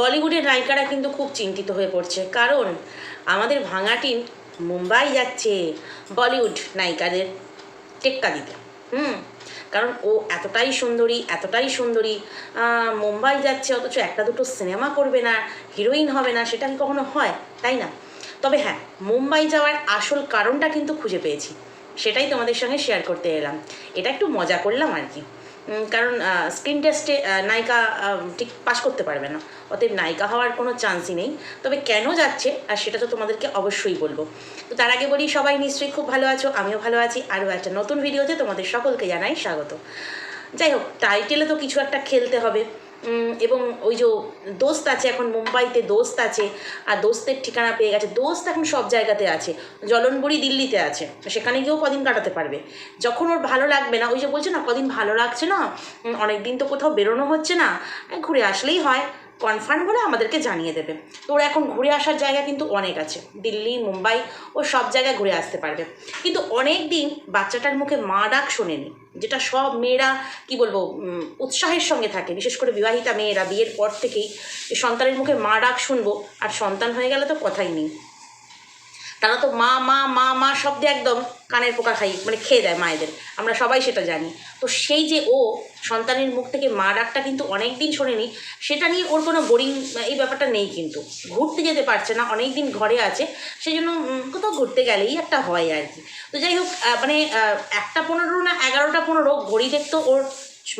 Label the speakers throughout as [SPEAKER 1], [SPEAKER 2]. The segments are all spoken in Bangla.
[SPEAKER 1] বলিউডের নায়িকারা কিন্তু খুব চিন্তিত হয়ে পড়ছে। কারণ আমাদের ভাঙাটিন মুম্বাই যাচ্ছে বলিউড নায়িকাদের টেক্কা দিতে। হুম? কারণ ও এতটাই সুন্দরী এতটাই সুন্দরী মুম্বাই যাচ্ছে, অথচ একটা দুটো সিনেমা করবে না, হিরোইন হবে না, সেটা কি কখনো হয়? তাই না? তবে হ্যাঁ মুম্বাই যাওয়ার আসল কারণটা কিন্তু খুঁজে পেয়েছি। সেটাই তোমাদের সঙ্গে শেয়ার করতে এলাম। এটা একটু মজা করলাম আর কি। কারণ স্ক্রিন টেস্টে নায়িকা ঠিক পাশ করতে পারবে না। অতএব নায়িকা হওয়ার কোনো চান্সই নেই। তবে কেন যাচ্ছে, আর সেটা তো তোমাদেরকে অবশ্যই বলব। তো তার আগে বলি, সবাই নিশ্চয়ই খুব ভালো আছো, আমিও ভালো আছি। আরও একটা নতুন ভিডিওতে তোমাদের সকলকে জানাই স্বাগত। যাই হোক টাইটেলে তো কিছু একটা খেলতে হবে। এবং ওই যে দোস্ত আছে, এখন মুম্বাইতে দোস্ত আছে, আর দোস্তের ঠিকানা পেয়ে গেছে। দোস্ত এখন সব জায়গাতে আছে। জলনবুড়ি দিল্লিতে আছে। সেখানে গিয়েও কদিন কাটাতে পারবে। যখন ওর ভালো লাগবে না, ওই যে বলছে না, কদিন ভালো লাগছে না অনেক দিন তো কোথাও বেরোনো হচ্ছে না ঘুরে আসলেই হয়। কনফার্ম হলে আমাদেরকে জানিয়ে দেবে। তো ওরা এখন ঘুরে আসার জায়গা কিন্তু অনেক আছে। দিল্লি, মুম্বাই, ও সব জায়গায় ঘুরে আসতে পারবে। কিন্তু অনেক দিন বাচ্চাটার মুখে মা ডাক শোনেনি, যেটা সব মেয়েরা, কি বলব উৎসাহের সঙ্গে থাকে। বিশেষ করে বিবাহিতা মেয়েরা, বিয়ের পর থেকেই সন্তানের মুখে মা ডাক শুনব, আর সন্তান হয়ে গেলে তো কথাই নেই। তারা তো মা মা মা মা শব্দে একদম কানের পোকা খাই মানে খেয়ে দেয় মায়েদের। আমরা সবাই সেটা জানি। তো সেই যে ও সন্তানের মুখ থেকে মা ডাকটা কিন্তু অনেক দিন শোনেনি, সেটা নিয়ে ওর কোনো বোরিং এই ব্যাপারটা নেই কিন্তু। ঘুরতে যেতে পারছে না অনেক দিন ঘরে আছে সেই জন্য কোথাও ঘুরতে গেলেই একটা হয় আর কি। তো যাই হোক মানে একটা পনেরো না এগারোটা পনেরো, ঘড়ি দেখতো ওর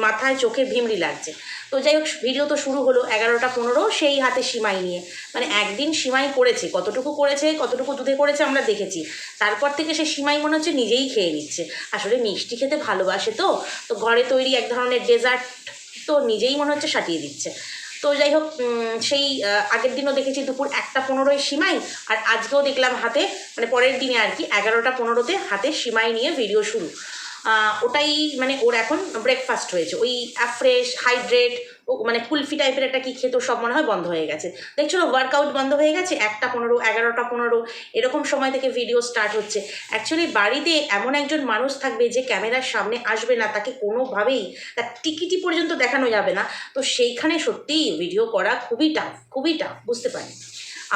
[SPEAKER 1] মাথায় চোখে ভিমড়ি লাগছে। তো যাই হোক ভিডিও তো শুরু হলো এগারোটা পনেরো, সেই হাতে সিমাই নিয়ে। মানে একদিন সিমাই করেছে, কতটুকু করেছে, কতটুকু দুধে করেছে আমরা দেখেছি। তারপর থেকে সে সিমাই মনে হচ্ছে নিজেই খেয়ে নিচ্ছে। আসলে মিষ্টি খেতে ভালোবাসে তো তো ঘরে তৈরি এক ধরনের ডেজার্ট তো নিজেই মনে হচ্ছে সাটিয়ে দিচ্ছে। তো যাই হোক সেই আগের দিনও দেখেছি দুপুর একটা পনেরোয় সিমাই, আর আজকেও দেখলাম হাতে মানে পরের দিনে আর কি, এগারোটা পনেরোতে হাতে সিমাই নিয়ে ভিডিও শুরু। ওটাই মানে ওর এখন ব্রেকফাস্ট হয়েছে। ওই ফ্রেশ হাইড্রেট ও মানে কুলফি টাইপের একটা কি খেতো, সব মনে হয় বন্ধ হয়ে গেছে। দেখছ ওয়ার্কআউট বন্ধ হয়ে গেছে, একটা পনেরো, এগারোটা পনেরো, এরকম সময় থেকে ভিডিও স্টার্ট হচ্ছে। অ্যাকচুয়ালি বাড়িতে এমন একজন মানুষ থাকবে যে ক্যামেরার সামনে আসবে না, তাকে কোনোভাবেই তার টিকিটি পর্যন্ত দেখানো যাবে না। তো সেইখানে সত্যিই ভিডিও করা খুবই টাফ খুবই টাফ বুঝতে পারি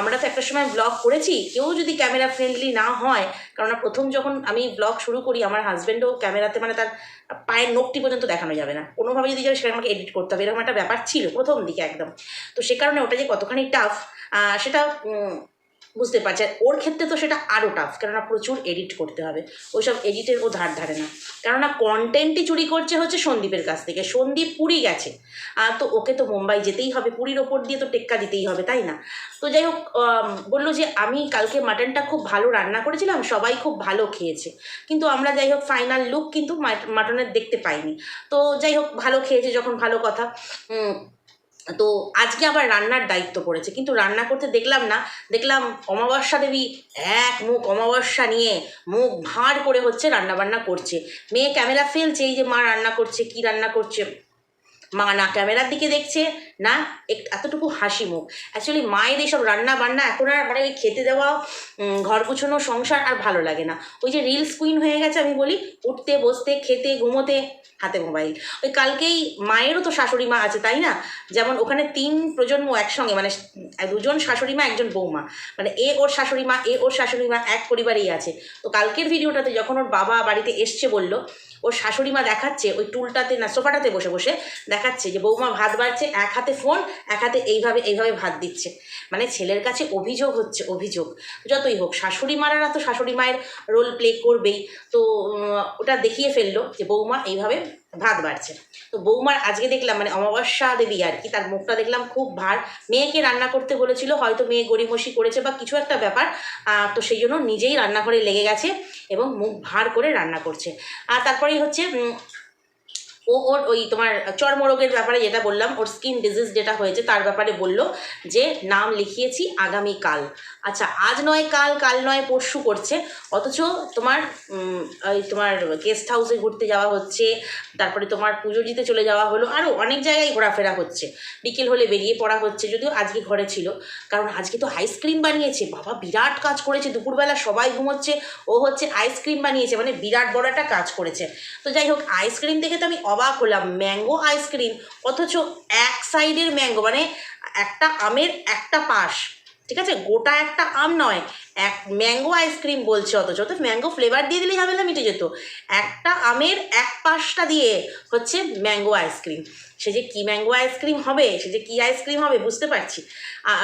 [SPEAKER 1] আমরা তো একটা সময় ব্লগ করেছি, কেউ যদি ক্যামেরা ফ্রেন্ডলি না হয় কারণ প্রথম যখন আমি ব্লগ শুরু করি, আমার হাজব্যান্ডও ক্যামেরাতে মানে তার পায়ের নখটি পর্যন্ত দেখানো যাবে না। কোনোভাবে যদি যাবে সেটা আমাকে এডিট করতে হবে। এরকম একটা ব্যাপার ছিল প্রথম দিকে একদম। তো সে কারণে ওটা যে কতখানি টাফ সেটা বুঝতে পারছি। ওর ক্ষেত্রে তো সেটা আরও টাফ কেননা প্রচুর এডিট করতে হবে। ওইসব এডিটের ও ধার ধারে না। কেননা কন্টেন্টই চুরি করছে হচ্ছে সন্দীপের কাছ থেকে। সন্দীপ পুরী গেছে। আর তো ওকে তো মুম্বাই যেতেই হবে, পুরীর ওপর দিয়ে তো টেক্কা দিতেই হবে, তাই না? তো যাই হোক বলল যে আমি কালকে মাটনটা খুব ভালো রান্না করেছিলাম, সবাই খুব ভালো খেয়েছে। কিন্তু আমরা যাই হোক ফাইনাল লুক কিন্তু মাট- মাটনের দেখতে পাইনি। তো যাই হোক, ভালো খেয়েছে যখন ভালো কথা। তো আজকে আবার রান্নার দায়িত্ব পড়েছে। কিন্তু রান্না করতে দেখলাম না, দেখলাম অমাবস্যা দেবী এক মুখ অমাবস্যা নিয়ে মুখ ভাঁড় করে হচ্ছে রান্না বান্না করছে। মেয়ে ক্যামেরা ফেলছে, এই যে মা রান্না করছে, কি রান্না করছে? মা না ক্যামেরার দিকে দেখছে না? এতটুকু হাসি মুখ। অ্যাকচুয়ালি মায়ের এইসব রান্না বান্না এখন আর মানে ওই খেতে দেওয়া ঘর গুছানো, সংসার আর ভালো লাগে না। ওই যে রিলস কুইন হয়ে গেছে আমি বলি, উঠতে, বসতে, খেতে, ঘুমোতে, হাতে মোবাইল ওই কালকেই মায়েরও তো শাশুড়ি মা আছে, তাই না? যেমন ওখানে তিন প্রজন্ম একসঙ্গে মানে দুজন শাশুড়ি মা, একজন বৌমা। মানে এ ওর শাশুড়ি মা, এ ওর শাশুড়ি মা, এক পরিবারেই আছে। তো কালকের ভিডিওটাতে যখন ওর বাবা বাড়িতে এসছে বলল, ওর শাশুড়ি মা দেখাচ্ছে, ওই টুলটাতে না, সোফাটাতে বসে বসে দেখাচ্ছে যে বৌমা ভাত বাড়ছে, এক হাতে ফোন, এক হাতে এইভাবে এইভাবে ভাত দিচ্ছে। মানে ছেলের কাছে অভিযোগ হচ্ছে, অভিযোগ। যতই হোক, শাশুড়ি মারারা তো শাশুড়ি মায়ের রোল প্লে করবেই। তো ওটা দেখিয়ে ফেলল যে বৌমা এইভাবে ভাত বাড়ছে। তো বৌমার আজকে দেখলাম মানে অমাবস্যা দেবী আর কি, তার মুখটা দেখলাম খুব ভার। মেয়েকে রান্না করতে বলেছিল, হয়তো মেয়ে গড়িমসি করেছে বা কিছু একটা ব্যাপার। তো সেই জন্য নিজেই রান্নাঘরে লেগে গেছে এবং মুখ ভার করে রান্না করছে। আর তারপরেই হচ্ছে ও ওর ওই তোমার চর্মরোগের ব্যাপারে যেটা বললাম, ওর স্কিন ডিজিজ যেটা হয়েছে তার ব্যাপারে বলল যে, নাম লিখিয়েছি আগামীকাল। আচ্ছা আজ নয়, কাল কাল নয়, পরশু করছে। অথচ তোমার ওই তোমার গেস্ট হাউসে ঘুরতে যাওয়া হচ্ছে, তারপরে তোমার পুজো দিতে চলে যাওয়া হলো আরও অনেক জায়গায় ঘোরাফেরা হচ্ছে। বিকেল হলে বেরিয়ে পড়া হচ্ছে, যদিও আজকে ঘরে ছিল। কারণ আজকে তো আইসক্রিম বানিয়েছে, বাবা বিরাট কাজ করেছে, দুপুরবেলা সবাই ঘুমোচ্ছে, ও হচ্ছে আইসক্রিম বানিয়েছে মানে বিরাট বড় একটা কাজ করেছে। তো যাই হোক আইসক্রিম দেখে তো আমি অবাক হলাম ম্যাঙ্গো আইসক্রিম অথচ এক সাইডের ম্যাঙ্গো মানে একটা আমের একটা পাশ। ঠিক আছে? গোটা একটা আম নয়। এক ম্যাঙ্গো আইসক্রিম বলছে অথচ। তো ম্যাঙ্গো ফ্লেভার দিয়ে দিলেই ঝামেলা মিটে যেত। একটা আমের এক পাশটা দিয়ে হচ্ছে ম্যাঙ্গো আইসক্রিম সে যে কী ম্যাঙ্গো আইসক্রিম হবে? সে যে কী আইসক্রিম হবে? বুঝতে পারছি।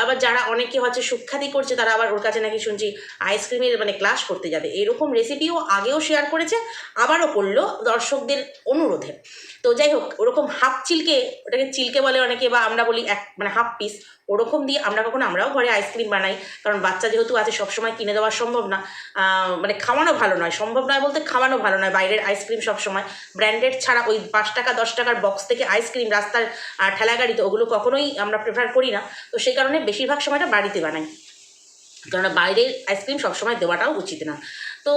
[SPEAKER 1] আবার যারা অনেকে হচ্ছে সুখ্যাতি করছে, তারা আবার ওর কাছে নাকি শুনছি আইসক্রিমের মানে ক্লাস করতে যাবে। এরকম রেসিপিও আগেও শেয়ার করেছে, আবারও করল দর্শকদের অনুরোধে। তো যাই হোক, ওরকম হাফ চিলকে ওটাকে চিলকে বলে অনেকে বা আমরা বলি এক মানে হাফ পিস ওরকম দিয়ে আমরা কখনো আমরাও ঘরে আইসক্রিম বানাই। কারণ বাচ্চা যেহেতু আছে সবসময় কিনে দেওয়া সম্ভব না। মানে খাওয়ানো ভালো নয়। সম্ভব নয় বলতে খাওয়ানো ভালো নয় বাইরের আইসক্রিম সবসময়। ব্র্যান্ডেড ছাড়া ওই পাঁচ টাকা দশ টাকার বক্স থেকে আইসক্রিম রাস্তার আহ, ঠেলা গাড়িতে ওগুলো কখনোই আমরা প্রেফার করি না। তো সেই কারণে বেশিরভাগ সময়টা বাড়িতে বানাই। কেননা বাইরের আইসক্রিম সবসময় দেওয়াটাও উচিত না। তো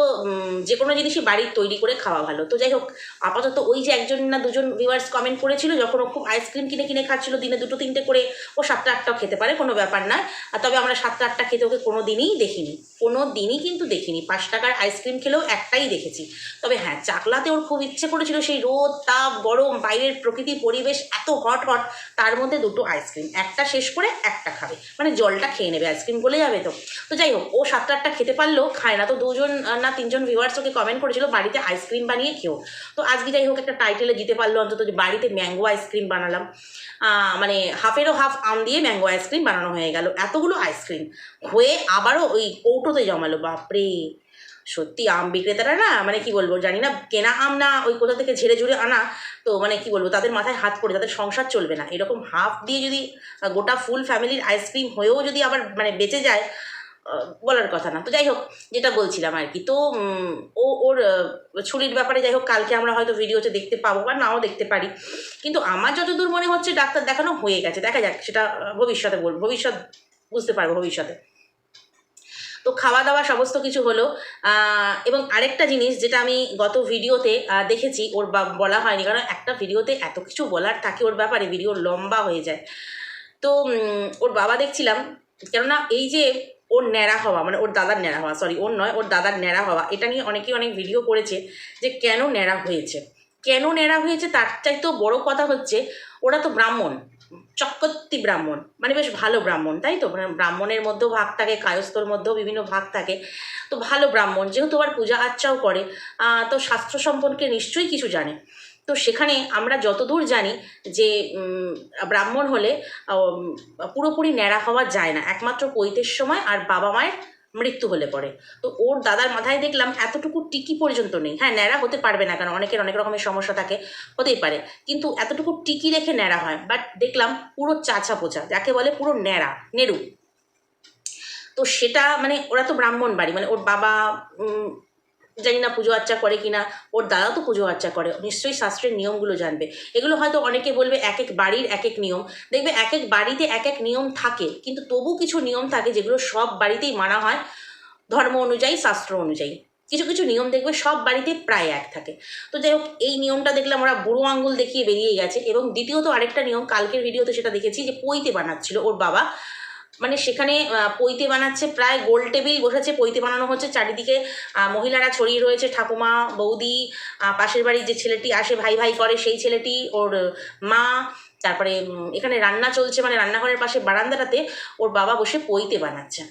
[SPEAKER 1] যে কোনো জিনিসই বাড়ির তৈরি করে খাওয়া ভালো। তো যাই হোক, আপাতত ওই যে একজন না দুজন ভিউয়ার্স কমেন্ট করেছিল, যখন ও খুব আইসক্রিম কিনে কিনে খাচ্ছিল, দিনে দুটো তিনটে করে, ও সাতটা আটটাও খেতে পারে, কোনো ব্যাপার না। আর তবে আমরা সাতটা আটটা খেতে ওকে কোনো দিনই দেখিনি। কোনো দিনই কিন্তু দেখিনি। পাঁচ টাকার আইসক্রিম খেলেও একটাই দেখেছি। তবে হ্যাঁ চাকলাতে ওর খুব ইচ্ছে করেছিল সেই রোদ, তাপ, গরম, বাইরের প্রকৃতি, পরিবেশ এত হট হট তার মধ্যে দুটো আইসক্রিম একটা শেষ করে একটা খাবে। মানে জলটা খেয়ে নেবে আইসক্রিম গলে যাবে তো। তো যাই হোক, ও সাতটা আটটা খেতে পারলেও খায় না। তো দুজন না তিনজন ভিউয়ার্স ওকে কমেন্ট করেছিল, বাড়িতে আইসক্রিম বানিয়ে খেও। তো আজকে যাই হোক একটা টাইটেলে দিতে পারল, অন্তত যে বাড়িতে ম্যাঙ্গো আইসক্রিম বানালাম। মানে হাফেরও হাফ আম দিয়ে ম্যাঙ্গো আইসক্রিম বানানো হয়ে গেল, এতগুলো আইসক্রিম হয়ে আবারও ওই কৌটোতে জমালো, বাপরে। সত্যি আম বিক্রেতারা না মানে কি বলব, জানি না কেনা আম না ওই কোথা থেকে ঝেড়ে ঝুড়ে আনা, তো মানে কি বলব, তাদের মাথায় হাত পড়ে, তাদের সংসার চলবে না। এরকম হাফ দিয়ে যদি গোটা ফুল ফ্যামিলির আইসক্রিম হয়েও যদি আবার মানে বেঁচে যায় বলার কথা না। তো যাই হোক, যেটা বলছিলাম আর কি। তো ও, ওর ছুরির ব্যাপারে যাই হোক, কালকে আমরা হয়তো ভিডিওতে দেখতে পাবো বা নাও দেখতে পারি। কিন্তু আমার যতদূর মনে হচ্ছে, ডাক্তার দেখানো হয়ে গেছে। দেখা যাক, সেটা ভবিষ্যতে বলব। ভবিষ্যৎ বুঝতে পারব ভবিষ্যতে। তো খাওয়া দাওয়া সমস্ত কিছু হলো। এবং আরেকটা জিনিস যেটা আমি গত ভিডিওতে দেখেছি, ওর বলা হয়নি। কারণ একটা ভিডিওতে এত কিছু বলার থাকে ওর ব্যাপারে, ভিডিও লম্বা হয়ে যায়। তো ওর বাবা দেখছিলাম। কেননা এই যে ওর ন্যাড়া হওয়া মানে ওর দাদার ন্যাড়া হওয়া সরি ওর নয়, ওর দাদার ন্যাড়া হওয়া, এটা নিয়ে অনেকেই অনেক ভিডিও করেছে যে কেন ন্যাড়া হয়েছে। কেন ন্যাড়া হয়েছে তার চাইতেও বড় কথা হচ্ছে, ওরা তো ব্রাহ্মণ, চক্রবর্তী ব্রাহ্মণ মানে বেশ ভালো ব্রাহ্মণ, তাই তো? মানে ব্রাহ্মণের মধ্যেও ভাগ থাকে, কায়স্থর মধ্যেও বিভিন্ন ভাগ থাকে, তো ভালো ব্রাহ্মণ, যেহেতু আবার পূজা আর্চাও করে তো শাস্ত্র সম্পর্কে নিশ্চয়ই কিছু জানে। তো সেখানে আমরা যতদূর জানি যে ব্রাহ্মণ হলে পুরোপুরি ন্যাড়া হওয়া যায় না। একমাত্র পৈতের সময় আর বাবা মায়ের মৃত্যু হলে পরে। তো ওর দাদার মাথায় দেখলাম এতটুকু টিকি পর্যন্ত নেই। হ্যাঁ ন্যাড়া হতে পারবে না, কারণ অনেকের অনেক রকমের সমস্যা থাকে, হতেই পারে। কিন্তু এতটুকু টিকি রেখে ন্যাড়া হয় বাট দেখলাম পুরো চাচা পোচা যাকে বলে পুরো ন্যাড়া, নেড়ু। তো সেটা মানে ওরা তো ব্রাহ্মণ বাড়ি মানে ওর বাবা জানি না পুজো আর্চা করে কিনা, ওর দাদা তো পুজো আর্চা করে, নিশ্চয়ই শাস্ত্রের নিয়মগুলো জানবে। এগুলো হয়তো অনেকে বলবে এক এক বাড়ির এক এক নিয়ম। দেখবে এক এক বাড়িতে এক এক নিয়ম থাকে, কিন্তু তবু কিছু নিয়ম থাকে যেগুলো সব বাড়িতেই মানা হয়, ধর্ম অনুযায়ী, শাস্ত্র অনুযায়ী। কিছু কিছু নিয়ম দেখবে সব বাড়িতে প্রায় এক থাকে। তো যাই হোক, এই নিয়মটা দেখলাম ওরা বুড়ো আঙ্গুল দেখিয়ে বেরিয়ে গেছে। এবং দ্বিতীয়ত আরেকটা নিয়ম, কালকের ভিডিওতে সেটা দেখেছি যে পইতে বানাচ্ছিল ওর বাবা। মানে সেখানে পৈতে বানাচ্ছে প্রায় গোল টেবিল বসেছে। পৈতে বানানো হচ্ছে। চারিদিকে মহিলারা ছড়িয়ে রয়েছে, ঠাকুমা, বৌদি পাশের বাড়ির যে ছেলেটি আসে, ভাই ভাই করে সেই ছেলেটি, ওর মা, তারপরে এখানে রান্না চলছে মানে রান্নাঘরের পাশে বারান্দাটাতে ওর বাবা বসে পৈতে বানাচ্ছে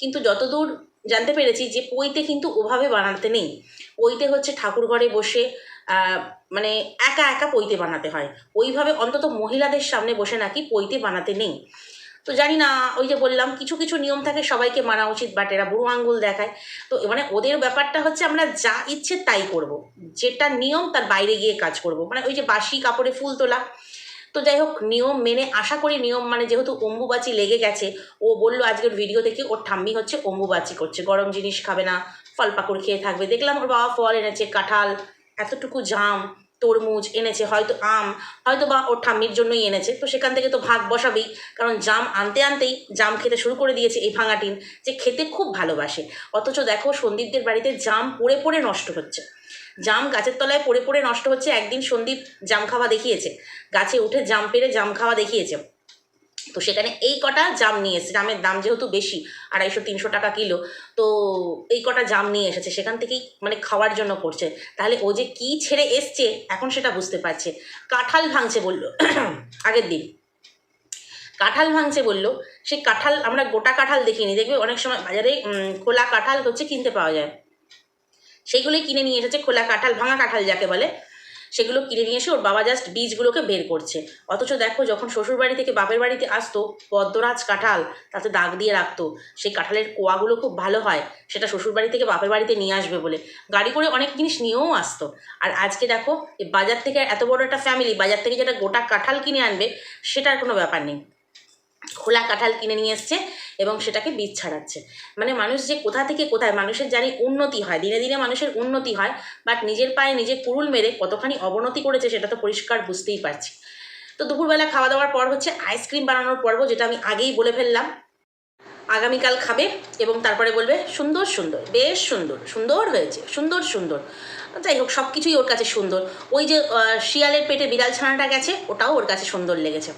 [SPEAKER 1] কিন্তু যতদূর জানতে পেরেছি যে, পৈতে কিন্তু ওভাবে বানাতে নেই। পৈতে হচ্ছে ঠাকুর ঘরে বসে মানে একা একা পৈতে বানাতে হয়। ওইভাবে অন্তত মহিলাদের সামনে বসে নাকি পৈতে বানাতে নেই। তো জানি না ওই যে বললাম, কিছু কিছু নিয়ম থাকে, সবাইকে মানা উচিত বাট এরা বুড়ো আঙ্গুল দেখায়। তো মানে ওদের ব্যাপারটা হচ্ছে, আমরা যা ইচ্ছে তাই করব। যেটা নিয়ম, তার বাইরে গিয়ে কাজ করব। মানে ওই যে বাসি কাপড়ে ফুল তোলা। তো যাই হোক, নিয়ম মেনে, আশা করি নিয়ম মানে যেহেতু অম্বুবাচি লেগে গেছে, ও বলল আজকের ভিডিও থেকে ওর ঠাম্মি হচ্ছে অম্বুবাচি করছে। গরম জিনিস খাবে না, ফল পাকুড় খেয়ে থাকবে। দেখলাম ওর বাবা ফল এনেছে, কাঁঠাল, এতটুকু জাম। তরমুজ এনেছে, হয়তো আম, হয়তো বা ওর ঠাম্মির জন্যই এনেছে। তো সেখান থেকে তো ভাগ বসাবেই, কারণ জাম আনতে আনতেই জাম খেতে শুরু করে দিয়েছে এই ভাঙাটিন যে খেতে খুব ভালোবাসে। অথচ দেখো সন্দীপদের বাড়িতে জাম পড়ে পড়ে নষ্ট হচ্ছে। জাম গাছের তলায় পড়ে পড়ে নষ্ট হচ্ছে, একদিন সন্দীপ জাম খাওয়া দেখিয়েছে। গাছে উঠে জাম পেরে জাম খাওয়া দেখিয়েছে। তো সেখানে এই কটা জাম নিয়ে এসেছে। জামের দাম যেহেতু বেশি, আড়াইশো, তিনশো টাকা কিলো, তো এই কটা জাম নিয়ে এসেছে, সেখান থেকেই মানে খাওয়ার জন্য করছে। তাহলে ও যে কী ছেড়ে এসছে, এখন সেটা বুঝতে পারছে। কাঁঠাল ভাঙছে বলল, আগের দিন। কাঁঠাল ভাঙছে বলল সেই কাঁঠাল, আমরা গোটা কাঁঠাল দেখিনি, দেখবে অনেক সময় বাজারে খোলা কাঁঠাল হচ্ছে কিনতে পাওয়া যায়। সেইগুলোই কিনে নিয়ে এসেছে, খোলা কাঁঠাল, ভাঙা কাঁঠাল যাকে বলে। সেগুলো কিনে নিয়ে এসে ওর বাবা জাস্ট বীজগুলোকে বের করছে। অথচ দেখো যখন শ্বশুর বাড়ি থেকে বাপের বাড়িতে আসতো, পদ্মরাজ কাঁঠাল তাতে দাগ দিয়ে রাখতো। সেই কাঁঠালের কোয়াগুলো খুব ভালো হয়, সেটা শ্বশুর বাড়ি থেকে বাপের বাড়িতে নিয়ে আসবে বলে। গাড়ি করে অনেক জিনিস নিয়েও আসতো। আর আজকে দেখো বাজার থেকে এত বড় একটা ফ্যামিলি বাজার থেকে যেটা গোটা কাঁঠাল কিনে আনবে, সেটার কোনো ব্যাপার নেই। খোলা কাঁঠাল কিনে নিয়ে এসছে এবং সেটাকে বীজ ছাড়াচ্ছে। মানে মানুষ যে কোথা থেকে কোথায়, মানুষের জানি উন্নতি হয়, দিনে দিনে মানুষের উন্নতি হয় বাট নিজের পায়ে নিজে কুরুল মেরে কতখানি অবনতি করেছে সেটা তো পরিষ্কার বুঝতেই পারছি। তো দুপুরবেলা খাওয়া দাওয়ার পর হচ্ছে আইসক্রিম বানানোর পর্ব যেটা আমি আগেই বলে ফেললাম। আগামীকাল খাবে এবং তারপরে বলবে, সুন্দর সুন্দর, বেশ সুন্দর সুন্দর হয়েছে, সুন্দর সুন্দর। যাই হোক সব কিছুই ওর কাছে সুন্দর। ওই যে শিয়ালের পেটে বিড়াল ছানাটা গেছে, ওটাও ওর কাছে সুন্দর লেগেছে।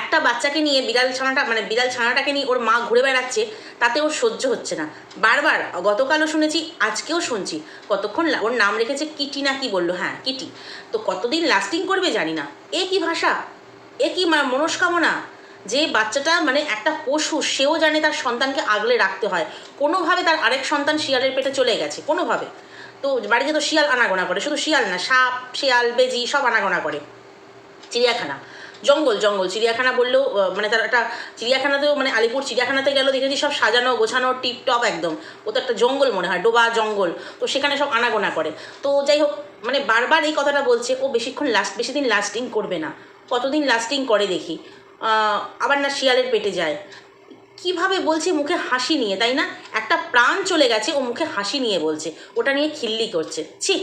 [SPEAKER 1] একটা বাচ্চাকে নিয়ে বিড়াল ছানাটা মানে বিড়াল ছানাটাকে নিয়ে ওর মা ঘুরে বেড়াচ্ছে, তাতে ওর সহ্য হচ্ছে না। বারবার, গতকালও শুনেছি, আজকেও শুনছি। কতক্ষণ ওর নাম রেখেছে কিটি না কি বলল? হ্যাঁ কিটি। তো কতদিন লাস্টিং করবে জানি না। এ কি ভাষা? এ কি মনস্কামনা? যে বাচ্চাটা মানে একটা পশু, সেও জানে তার সন্তানকে আগলে রাখতে হয়। কোনোভাবে তার আরেক সন্তান শিয়ালের পেটে চলে গেছে, কোনোভাবে। তো বাড়িতে তো শিয়াল আনাগোনা করে। শুধু শিয়াল না, সাপ, শিয়াল, বেজি সব আনাগোনা করে। চিড়িয়াখানা। জঙ্গল জঙ্গল। চিড়িয়াখানা বললেও মানে তার একটা চিড়িয়াখানাতেও মানে আলিপুর চিড়িয়াখানাতে গেলেও দেখেছি সব সাজানো, গোছানো, টিপটপ একদম। ও তো একটা জঙ্গল মনে হয়, ডোবা জঙ্গল। তো সেখানে সব আনাগোনা করে। তো যাই হোক মানে বারবার এই কথাটা বলছে, ও বেশিক্ষণ লাস্ট বেশি দিন লাস্টিং করবে না। কতদিন লাস্টিং করে দেখি। আবার না শিয়ালের পেটে যায়। কীভাবে বলছে মুখে হাসি নিয়ে, তাই না? একটা প্রাণ চলে গেছে, ও মুখে হাসি নিয়ে বলছে। ওটা নিয়ে খিল্লি করছে। ছি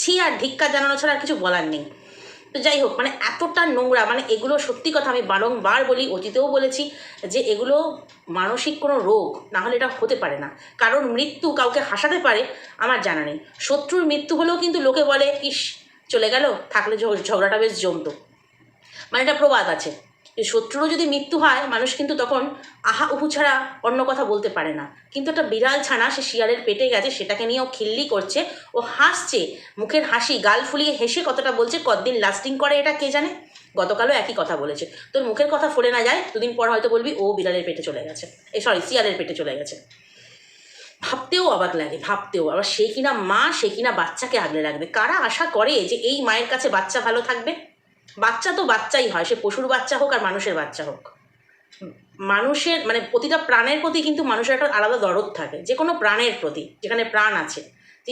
[SPEAKER 1] ছি আর ধিক্কা জানানো ছাড়া আর কিছু বলার নেই। তো যাই হোক মানে এতটা নোংরা মানে এগুলো সত্যি কথা আমি বারংবার বলি, অতীতেও বলেছি যে এগুলো মানসিক কোনো রোগ, না হলে এটা হতে পারে না। কারণ মৃত্যু কাউকে হাসাতে পারে, আমার জানা নেই। শত্রুর মৃত্যু হলেও কিন্তু লোকে বলে, ইস, চলে গেল, থাকলে ঝগড়াটা বেশ জমতো। মানে এটা প্রবাদ আছে। শত্রুরও যদি মৃত্যু হয়, মানুষ কিন্তু তখন, আহা উহু ছাড়া অন্য কথা বলতে পারে না। কিন্তু একটা বিড়াল ছানা, সে শিয়ালের পেটে গেছে, সেটাকে নিয়ে ও খিল্লি করছে, ও হাসছে, মুখের হাসি, গাল ফুলিয়ে হেসে কতটা বলছে, কতদিন লাস্টিং করে এটা কে জানে? গতকালও একই কথা বলেছে। তোর মুখের কথা ফোরে না যায়, দুদিন পর হয়তো বলবি, ও বিড়ালের পেটে চলে গেছে। এ সরি শিয়ালের পেটে চলে গেছে। ভাবতেও অবাক লাগে, ভাবতেও। আবার সে কিনা মা, সে কিনা বাচ্চাকে আগলে রাখবে। কারা আশা করে যে এই মায়ের কাছে বাচ্চা ভালো থাকবে? বাচ্চা তো বাচ্চাই হয়, সে পশুর বাচ্চা হোক আর মানুষের বাচ্চা হোক। মানুষের মানে প্রতিটা প্রাণের প্রতি কিন্তু মানুষের একটা আলাদা দরদ থাকে, যে কোনো প্রাণের প্রতি, যেখানে প্রাণ আছে।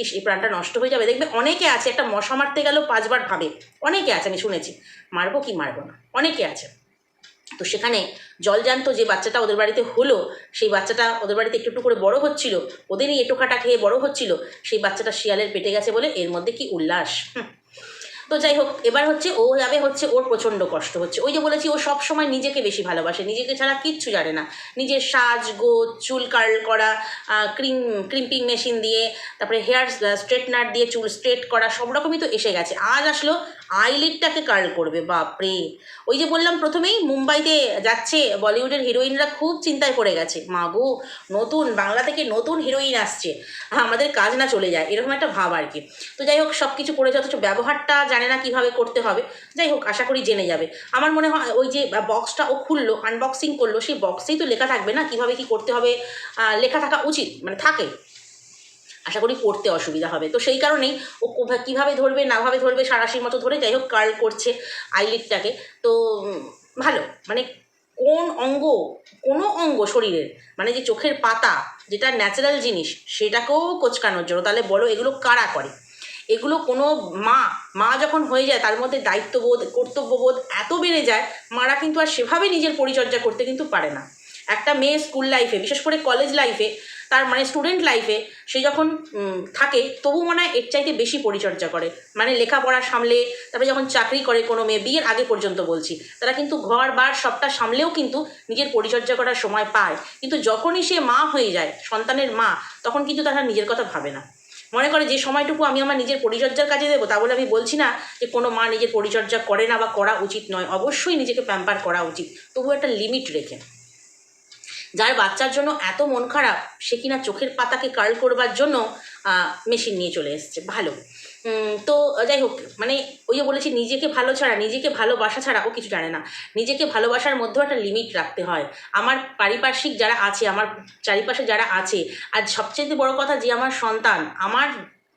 [SPEAKER 1] ইস এই প্রাণটা নষ্ট হয়ে যাবে। দেখবে অনেকে আছে, একটা মশা মারতে গেলেও পাঁচবার ভাবে। অনেকে আছে, আমি শুনেছি। মারবো কি মারবো না? অনেকে আছে। তো সেখানে জলজান্ত যে বাচ্চাটা ওদের বাড়িতে হলো, সেই বাচ্চাটা ওদের বাড়িতে একটু একটু করে বড় হচ্ছিল, ওদেরই এটোকাটা খেয়ে বড় হচ্ছিল, সেই বাচ্চাটা শিয়ালের পেটে গেছে বলে এর মধ্যে কি উল্লাস। তো যাই হোক, এবার হচ্ছে ও যাবে হচ্ছে ওর প্রচণ্ড কষ্ট হচ্ছে। ওই যে বলেছি, ও সব সময় নিজেকে বেশি ভালোবাসে। নিজেকে ছাড়া কিচ্ছু জানে না। নিজের সাজ, গোজ, চুল কার্ল করা ক্রিম, ক্রিম্পিং মেশিন দিয়ে, তারপরে হেয়ার স্ট্রেটনার দিয়ে চুল স্ট্রেট করা, সব রকমই তো এসে গেছে। আজ আসলো আইলিডটাকে কার্ল করবে, বাপরে! ওই যে বললাম, প্রথমেই মুম্বাইতে যাচ্ছে বলিউডের হিরোইনরা খুব চিন্তায় পড়ে গেছে। মা গো, নতুন, বাংলা থেকে নতুন হিরোইন আসছে। আমাদের কাজ না চলে যায়, এরকম একটা ভাব আর কি। তো যাই হোক সব কিছু করেছে অথচ ব্যবহারটা জানে না কীভাবে করতে হবে। যাই হোক, আশা করি জেনে যাবে। আমার মনে হয়, ওই যে বক্সটা ও খুললো আনবক্সিং করল, সেই বক্সেই তো লেখা থাকবে না কীভাবে কি করতে হবে লেখা থাকা উচিত মানে থাকে। আশা করি পড়তে অসুবিধা হবে। তো সেই কারণেই ও কোভা- কীভাবে ধরবে নাভাবে ধরবে, সারাশির মতো ধরে যাই হোক কার্ল করছে আইলিডটাকে তো ভালো। মানে কোন অঙ্গ, কোনো অঙ্গ শরীরের মানে যে চোখের পাতা, যেটা ন্যাচারাল জিনিস, সেটাকেও কোচকানোর জন্য, তাহলে বলো এগুলো কারা করে? এগুলো কোনো মা মা যখন হয়ে যায় তার মধ্যে দায়িত্ববোধ, কর্তব্যবোধ এত বেড়ে যায়, মারা কিন্তু আর সেভাবে নিজের পরিচর্যা করতে কিন্তু পারে না। একটা মেয়ে স্কুল লাইফে বিশেষ করে কলেজ লাইফে তার মানে স্টুডেন্ট লাইফে সে যখন থাকে, তবু মনে হয় এর চাইতে বেশি পরিচর্যা করে। মানে লেখাপড়া সামলে, তারপরে যখন চাকরি করে কোনো মেয়ে, বিয়ের আগে পর্যন্ত বলছি, তারা কিন্তু ঘর, বার সবটা সামলেও কিন্তু নিজের পরিচর্যা করার সময় পায়। কিন্তু যখনই সে মা হয়ে যায়, সন্তানের মা, তখন কিন্তু তারা নিজের কথা ভাবে না। মনে করে যে সময়টুকু আমি আমার নিজের পরিচর্যার কাজে দেবো, তা বলে আমি বলছি না যে কোনো মা নিজের পরিচর্যা করে না বা করা উচিত নয়। অবশ্যই নিজেকে প্যাম্পার করা উচিত। তবু একটা লিমিট রেখে। যার বাচ্চার জন্য এত মন খারাপ, সে কিনা চোখের পাতাকে কার্ল করবার জন্য মেশিন নিয়ে চলে এসছে। ভালো। তো যাই হোক মানে ওই বলেছি, নিজেকে ভালো ছাড়া, নিজেকে ভালোবাসা ছাড়া ও কিছু জানে না। নিজেকে ভালোবাসার মধ্যেও একটা লিমিট রাখতে হয়। আমার পারিপার্শ্বিক যারা আছে, আমার চারিপাশে যারা আছে, আর সবচেয়ে বড় কথা যে আমার সন্তান, আমার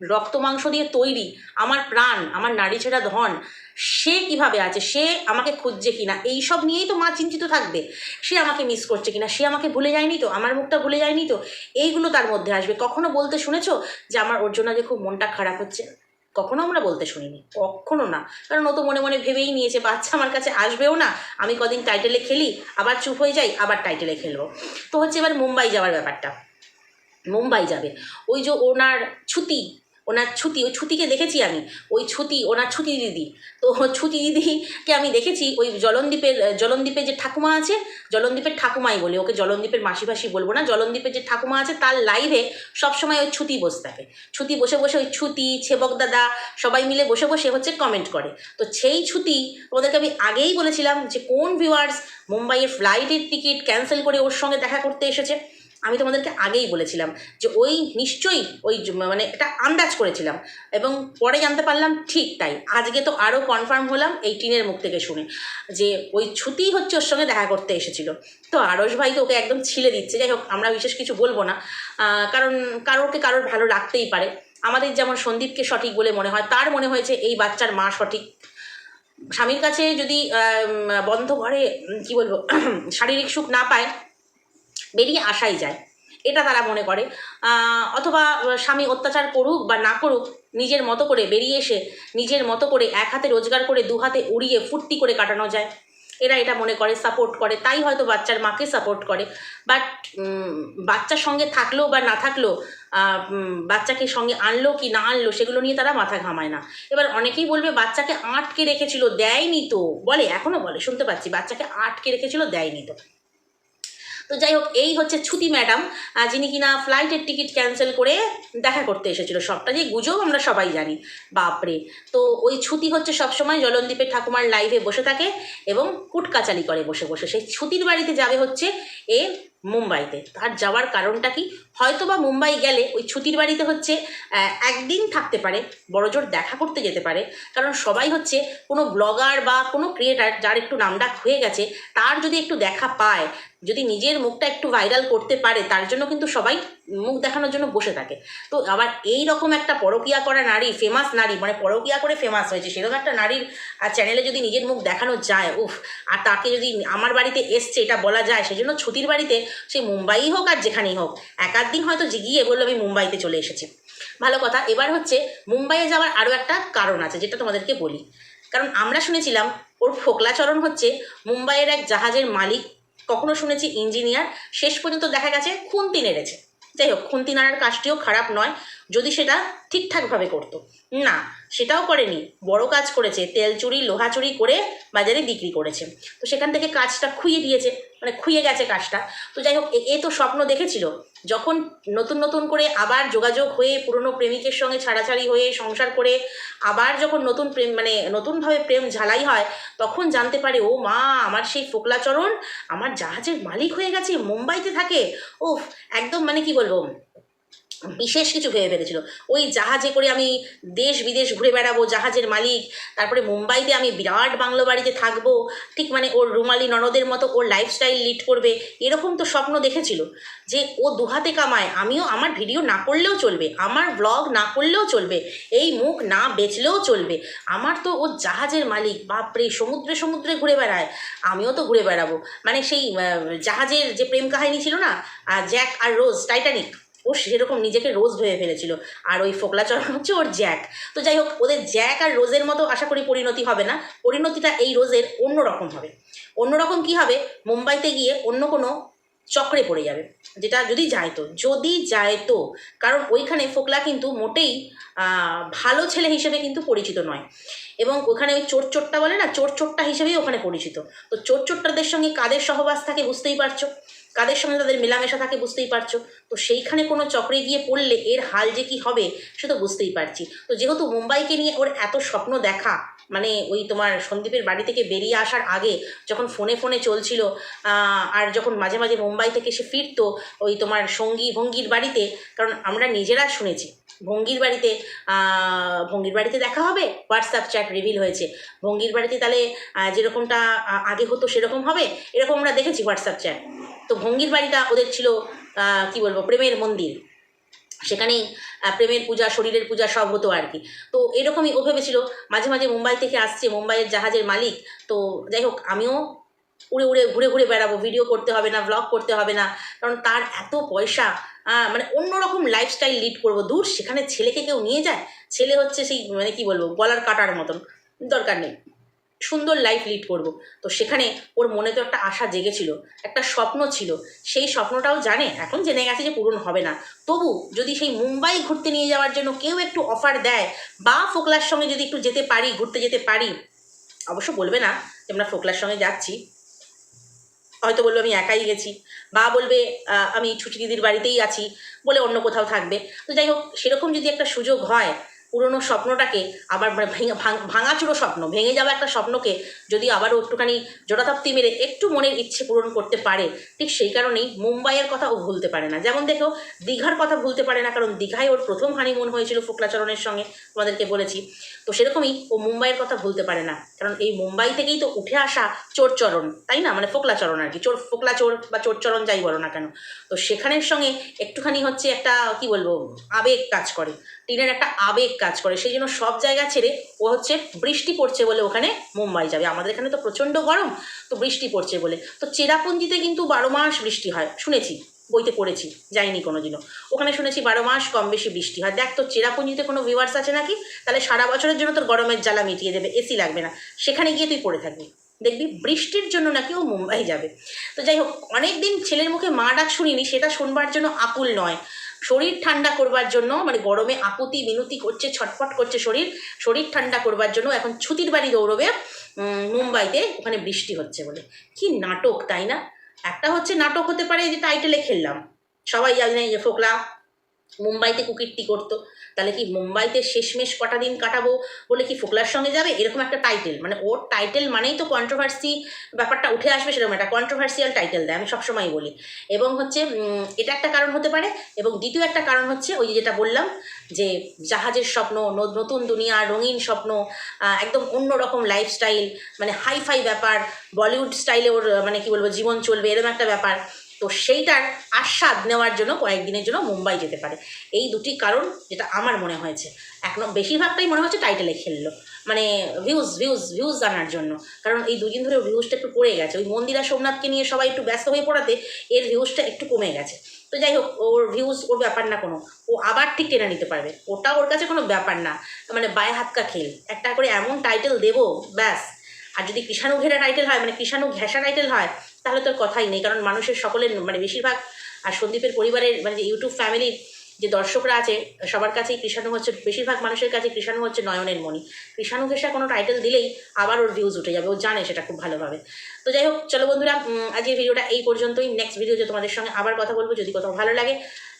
[SPEAKER 1] রক্ত মাংস দিয়ে তৈরি আমার প্রাণ, আমার নারী ছেঁড়া ধন, সে কীভাবে আছে, সে আমাকে খুঁজছে কিনা, এইসব নিয়েই তো মা চিন্তিত থাকবে। সে আমাকে মিস করছে কিনা, সে আমাকে ভুলে যায়নি তো, আমার মুখটা ভুলে যায়নি তো, এইগুলো তার মধ্যে আসবে। কখনো বলতে শুনেছো যে আমার ওর জন্য যে খুব মনটা খারাপ হচ্ছে? কখনো আমরা বলতে শুনিনি, কখনো না। কারণ ও তো মনে মনে ভেবেই নিয়েছে, বাচ্চা আমার কাছে আসবেও না, আমি কদিন টাইটেলে খেলি, আবার চুপ হয়ে যাই, আবার টাইটেলে খেলব। তো হচ্ছে এবার মুম্বাই যাওয়ার ব্যাপারটা। মুম্বাই যাবে। ওই যে ওনার ছুটি ওনার ছুটি ওই ছুটিকে দেখেছি আমি। ওই ছুটি ওনার ছুটি দিদি। তো ছুটি দিদিকে আমি দেখেছি, ওই জলনদ্বীপের জলনদ্বীপের যে ঠাকুমা আছে জলনদ্বীপের ঠাকুমাই বলে, ওকে জলনদ্বীপের মাসি ফাসি বলব না জলনদ্বীপের যে ঠাকুমা আছে, তার লাইভে সবসময় ওই ছুটি বসে থাকে। ছুটি বসে বসে ওই ছুটি ছেবক দাদা, সবাই মিলে বসে বসে হচ্ছে কমেন্ট করে। তো সেই ছুটি ওদেরকে আমি আগেই বলেছিলাম যে কোন ভিউয়ার্স মুম্বাইয়ের ফ্লাইটের টিকিট ক্যান্সেল করে ওর সঙ্গে দেখা করতে এসেছে। আমি তোমাদেরকে আগেই বলেছিলাম যে ওই নিশ্চয়ই ওই মানে একটা আন্দাজ করেছিলাম এবং পরে জানতে পারলাম ঠিক তাই। আজকে তো আরও কনফার্ম হলাম এই টিনের মুখ থেকে শুনে যে ওই ছুটি হচ্ছে ওর সঙ্গে দেখা করতে এসেছিল। তো আরস ভাই তো ওকে একদম ছিলে দিচ্ছে। যাই হোক, আমরা বিশেষ কিছু বলব না। কারণ কারোরকে কারোর ভালো লাগতেই পারে। আমাদের যেমন সন্দীপকে সঠিক বলে মনে হয়, তার মনে হয়েছে এই বাচ্চার মা সঠিক। স্বামীর কাছে যদি বন্ধ ঘরে কি বলব, শারীরিক সুখ না পায় বেরিয়ে আসাই যায়। এটা তারা মনে করে। অথবা স্বামী অত্যাচার করুক বা না করুক, নিজের মতো করে বেরিয়ে এসে নিজের মতো করে এক হাতে রোজগার করে দু হাতে উড়িয়ে ফুর্তি করে কাটানো যায়। এরা এটা মনে করে সাপোর্ট করে। তাই হয়তো বাচ্চার মাকে সাপোর্ট করে। বাট বাচ্চার সঙ্গে থাকলেও বা না থাকলেও বাচ্চাকে সঙ্গে আনলো কি না আনলো সেগুলো নিয়ে তারা মাথা ঘামায় না। এবার অনেকেই বলবে, বাচ্চাকে আটকে রেখেছিল, দেয়নি তো। বলে, এখনও বলে, শুনতে পাচ্ছি, বাচ্চাকে আটকে রেখেছিল, দেয়নি তো। তো যাই হোক, এই হচ্ছে ছুটি ম্যাডাম। যিনি কিনা ফ্লাইটের টিকিট ক্যান্সেল করে দেখা করতে এসেছিল। সবটা যে গুজব আমরা সবাই জানি। বাপরে। তো ওই ছুটি হচ্ছে সবসময় জলনদ্বীপের ঠাকুমার লাইভে বসে থাকে এবং কুটকাচালি করে বসে বসে। সেই ছুটির বাড়িতে যাবে হচ্ছে এ মুম্বাইতে। তার যাওয়ার কারণটা কি? হয়তো বা মুম্বাই গেলে ওই ছুটির বাড়িতে হচ্ছে একদিন থাকতে পারে, বড়জোর দেখা করতে যেতে পারে। কারণ সবাই হচ্ছে কোনো ব্লগার বা কোনো ক্রিয়েটার যার একটু নামডাক হয়ে গেছে, তার যদি একটু দেখা পায় যদি নিজের মুখটা একটু ভাইরাল করতে পারে, তার জন্য কিন্তু সবাই মুখ দেখানোর জন্য বসে থাকে। তো আবার এই রকম একটা পরকিয়া করা নারী ফেমাস নারী মানে পরকিয়া করে ফেমাস হয়েছে, সেরকম একটা নারীর চ্যানেলে যদি নিজের মুখ দেখানো যায়, উফ, আর তাকে যদি আমার বাড়িতে এসছে, এটা বলা যায়, সেজন্য ছুটির বাড়িতে সে মুম্বাই হোক আর যেখানেই হোক এক আধ দিন হয়তো যে গিয়ে বলল, আমি মুম্বাইতে চলে এসেছি। ভালো কথা, এবার হচ্ছে মুম্বাইয়ে যাওয়ার আরও একটা কারণ আছে, যেটা তোমাদেরকে বলি। কারণ আমরা শুনেছিলাম, ওর ফোকলাচরণ হচ্ছে মুম্বাইয়ের এক জাহাজের মালিক কখনো শুনেছি ইঞ্জিনিয়ার, শেষ পর্যন্ত দেখা গেছে খুন্তি নেড়েছে। যাই হোক, খুন্তি নাড়ার কাজটিও খারাপ নয়। যদি সেটা ঠিকঠাকভাবে করতো। না, সেটাও করেনি। বড় কাজ করেছে, তেল চুরি, লোহা চুরি করে বাজারে বিক্রি করেছে। তো সেখান থেকে কাজটা খুইয়ে দিয়েছে মানে খুইয়ে গেছে কাজটা। তো যাই হোক, এ- তো স্বপ্ন দেখেছিল। যখন নতুন নতুন করে আবার যোগাযোগ হয়ে পুরনো প্রেমিকের সঙ্গে ছাড়াছাড়ি হয়ে সংসার করে আবার যখন নতুন প্রেম মানে নতুনভাবে প্রেম ঝালাই হয়, তখন জানতে পারে, ও মা, আমার সেই ফোকলাচরণ, আমার জাহাজের মালিক হয়ে গেছে, মুম্বাইতে থাকে। ও একদম মানে কি বলব? বিশেষ কিছু ভেবে ফেলেছিল। ওই জাহাজে করে আমি দেশ বিদেশ ঘুরে বেড়াবো, জাহাজের মালিক, তারপরে মুম্বাইতে আমি বিরাট বাংলো বাড়িতে থাকব, ঠিক মানে ওর রুমালি ননদের মতো ওর লাইফস্টাইল লিড করবে, এরকম তো স্বপ্ন দেখেছিল যে ও দুহাতে কামায়, আমিও আমার ভিডিও না করলেও চলবে, আমার ব্লগ না করলেও চলবে, এই মুখ না বেচলেও চলবে, আমার তো ও জাহাজের মালিক, বাপরে, সমুদ্রে সমুদ্রে ঘুরে বেড়ায়, আমিও তো ঘুরে বেড়াবো। মানে সেই জাহাজের যে প্রেম কাহিনী ছিল না জ্যাক আর রোজ, টাইটানিক ও সেরকম নিজেকে রোজ ভেবে ফেলেছিল। আর ওই ফোকলা ফোকলাচরণ হচ্ছে ওর জ্যাক। তো যাই হোক, ওদের জ্যাক আর রোজের মতো আশা করি পরিণতি হবে না। পরিণতিটা এই রোজের অন্যরকম হবে। অন্যরকম কি হবে? মুম্বাইতে গিয়ে অন্য কোনো চক্রে পড়ে যাবে। যেটা যদি যায় তো যদি যায় তো কারণ ওইখানে ফোকলা কিন্তু মোটেই ভালো ছেলে হিসেবে কিন্তু পরিচিত নয়। এবং ওখানে ওই চোর চোরটা বলে না চোর চোরটা হিসেবেই ওখানে পরিচিত। তো চোর চোরটাদের সঙ্গে কাদের সহবাস থাকে বুঝতেই পারছ? কাদের সঙ্গে তাদের মেলামেশা থাকে বুঝতেই পারছ? তো সেইখানে কোনো চক্রে গিয়ে পড়লে এর হাল যে কি হবে, সে তো বুঝতেই পারছি। তো যেহেতু মুম্বাইকে নিয়ে ওর এত স্বপ্ন দেখা মানে ওই তোমার সন্দীপের বাড়ি থেকে বেরিয়ে আসার আগে যখন ফোনে ফোনে চলছিল আর যখন মাঝে মাঝে মুম্বাই থেকে সে ফিরতো ওই তোমার সঙ্গী ভঙ্গির বাড়িতে, কারণ আমরা নিজেরা শুনেছি ভঙ্গির বাড়িতে ভঙ্গির বাড়িতে দেখা হবে? হোয়াটসঅ্যাপ চ্যাট রিভিল হয়েছে। ভঙ্গির বাড়িতে তাহলে যেরকমটা আগে হতো সেরকম হবে? এরকম আমরা দেখেছি হোয়াটসঅ্যাপ চ্যাট। তো ভঙ্গির বাড়িটা ওদের ছিল কি বলব, প্রেমের মন্দির। সেখানেই প্রেমের পূজা, শরীরের পূজা সব হতো আর কি। তো এরকমই ও ভেবেছিল মাঝে মাঝে মুম্বাই থেকে আসছে, মুম্বাইয়ের জাহাজের মালিক। তো যাই হোক, আমিও উড়ে উড়ে, ঘুরে ঘুরে বেড়াবো। ভিডিও করতে হবে না ব্লগ করতে হবে না। কারণ তার এত পয়সা মানে অন্যরকম লাইফস্টাইল লিড করব। দূর, সেখানে ছেলেকে কেউ নিয়ে যায়, ছেলে হচ্ছে সেই মানে কি বলব, গলার কাটার মতন, দরকার নেই। সুন্দর লাইফ লিড করব। তো সেখানে ওর মনে তো একটা আশা জেগেছিল, একটা স্বপ্ন ছিল। সেই স্বপ্নটাও জানে, এখন জেনে গেছে যে পূরণ হবে না। তবু যদি সেই মুম্বাই ঘুরতে নিয়ে যাওয়ার জন্য কেউ একটু অফার দেয়, বা ফোকলার সঙ্গে যদি একটু যেতে পারি, ঘুরতে যেতে পারি, অবশ্য বলবে না যে আমরা ফোকলার সঙ্গে যাচ্ছি। হয়তো বলবে আমি একাই গেছি। বা বলবে আমি ছুটি দিদির বাড়িতেই আছি। বলে অন্য কোথাও থাকবে। তো যাই হোক, সেরকম যদি একটা সুযোগ হয় পুরনো স্বপ্নটাকে আবার ভেঙে, ভাঙ- ভাঙাচুরো স্বপ্ন, ভেঙে যাওয়া একটা স্বপ্নকে যদি আবারও একটুখানি জোড়াতাপ্তি মেরে একটু মনের ইচ্ছে পূরণ করতে পারে, ঠিক সেই কারণেই মুম্বাইয়ের কথা ও ভুলতে পারে না। যেমন দেখো, দীঘার কথা ভুলতে পারে না, কারণ দীঘায় ওর প্রথম হানিমুন হয়েছিল ফোকলাচরণের সঙ্গে, তোমাদেরকে বলেছি। তো সেরকমই ও মুম্বাইয়ের কথা ভুলতে পারে না, কারণ এই মুম্বাই থেকেই তো উঠে আসা চোরচরণ, তাই না? মানে ফোকলাচরণ আর কি, চোর ফোকলা চোর বা চোরচরণ যাই বলো না কেন। তো সেখানের সঙ্গে একটুখানি হচ্ছে একটা, কি বলব, আবেগ কাজ করে। টিনের একটা আবেগ কাজ করে, সেই জন্য সব জায়গা ছেড়ে ও হচ্ছে বৃষ্টি পড়ছে বলে ওখানে মুম্বাই যাবে। আমাদের এখানে তো প্রচণ্ড গরম, তো বৃষ্টি পড়ছে বলে। তো চেরাপুঞ্জিতে কিন্তু বারো মাস বৃষ্টি হয়, শুনেছি, বইতে পড়েছি, যাইনি কোনো দিনও ওখানে শুনেছি বারো মাস কম বেশি বৃষ্টি হয়। দেখ তো চেরাপুঞ্জিতে কোনো ভিউয়ার্স আছে নাকি? তাহলে সারা বছরের জন্য তোর গরমের জ্বালা মিটিয়ে দেবে এসি লাগবে না। সেখানে গিয়ে তুই পড়ে থাকবি। দেখবি বৃষ্টির জন্য নাকি ও মুম্বাই যাবে। তো যাই হোক অনেক দিন ছেলের মুখে মা ডাক শুনিনি, সেটা শুনবার জন্য আকুল নয়। শরীর ঠান্ডা করবার জন্য মানে গরমে আকুতি, মিনতি করছে, ছটফট করছে শরীর শরীর ঠান্ডা করবার জন্য এখন ছুটির বাড়ি দৌড়বে মুম্বাইতে, ওখানে বৃষ্টি হচ্ছে বলে। কি নাটক, তাই না? একটা হচ্ছে নাটক হতে পারে যে টাইটেলে খেললাম। সবাই জানে যে ফোকলা মুম্বাইতে কুকিরটি করতো, তাহলে কি মুম্বাইতে শেষমেশ কটা দিন কাটাবো বলে কি ফোকলার সঙ্গে যাবে? এরকম একটা টাইটেল মানে ওর টাইটেল মানেই তো কন্ট্রোভার্সি ব্যাপারটা উঠে আসবে সেরকম একটা কন্ট্রোভার্সিয়াল টাইটেল দেয়, আমি সবসময় বলি। এবং হচ্ছে এটা একটা কারণ হতে পারে, এবং দ্বিতীয় একটা কারণ হচ্ছে, ওই যেটা বললাম, যে জাহাজের স্বপ্ন নতুন দুনিয়া, রঙিন স্বপ্ন একদম অন্যরকম লাইফস্টাইল মানে হাইফাই ব্যাপার বলিউড স্টাইলে ওর মানে কি বলব, জীবন চলবে, এরকম একটা ব্যাপার। তো সেইটার আস্বাদ নেওয়ার জন্য কয়েকদিনের জন্য মুম্বাই যেতে পারে। এই দুটি কারণ যেটা আমার মনে হয়েছে। এখন বেশিরভাগটাই মনে হচ্ছে টাইটেলে খেললো। মানে ভিউজ ভিউজ ভিউজ আনার জন্য। কারণ এই দুদিন ধরে ভিউজটা একটু পড়ে গেছে। ওই মন্দিরা সোমনাথকে নিয়ে সবাই একটু ব্যস্ত হয়ে পড়াতে এর ভিউজটা একটু কমে গেছে। তো যাই হোক, ওর ভিউজ ওর ব্যাপার না কোনো। ও আবার ঠিক টেনে নিতে পারবে। ওটা ওর কাছে কোনো ব্যাপার না। মানে বায়ে হাতকা খেল। একটা করে এমন টাইটেল দেবো, ব্যাস। আর যদি কৃষাণু ঘেরা টাইটেল হয় মানে কৃষাণু ঘেঁষা টাইটেল হয় তাহলে তোর কথাই নেই, কারণ মানুষের সকলের মানে বেশিরভাগ, আর সন্দীপের পরিবারের মানে যে ইউটিউব ফ্যামিলির যে দর্শকরা আছে, সবার কাছেই কৃষাণু হচ্ছে, বেশিরভাগ মানুষের কাছে কৃষাণু হচ্ছে নয়নের মণি। কৃষাণু ঘেঁষা কোনো টাইটেল দিলেই আবার ওর ভিউজ উঠে যাবে, ও জানে সেটা খুব ভালোভাবে। তো যাই হোক, চলো বন্ধুরা আজকের ভিডিওটা এই পর্যন্তই। নেক্সট ভিডিওতে তোমাদের সঙ্গে আবার কথা বলব, যদি কোথাও ভালো লাগে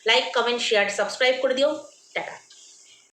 [SPEAKER 1] লাইক কমেন্ট শেয়ার সাবস্ক্রাইব করে দিও। টাটা।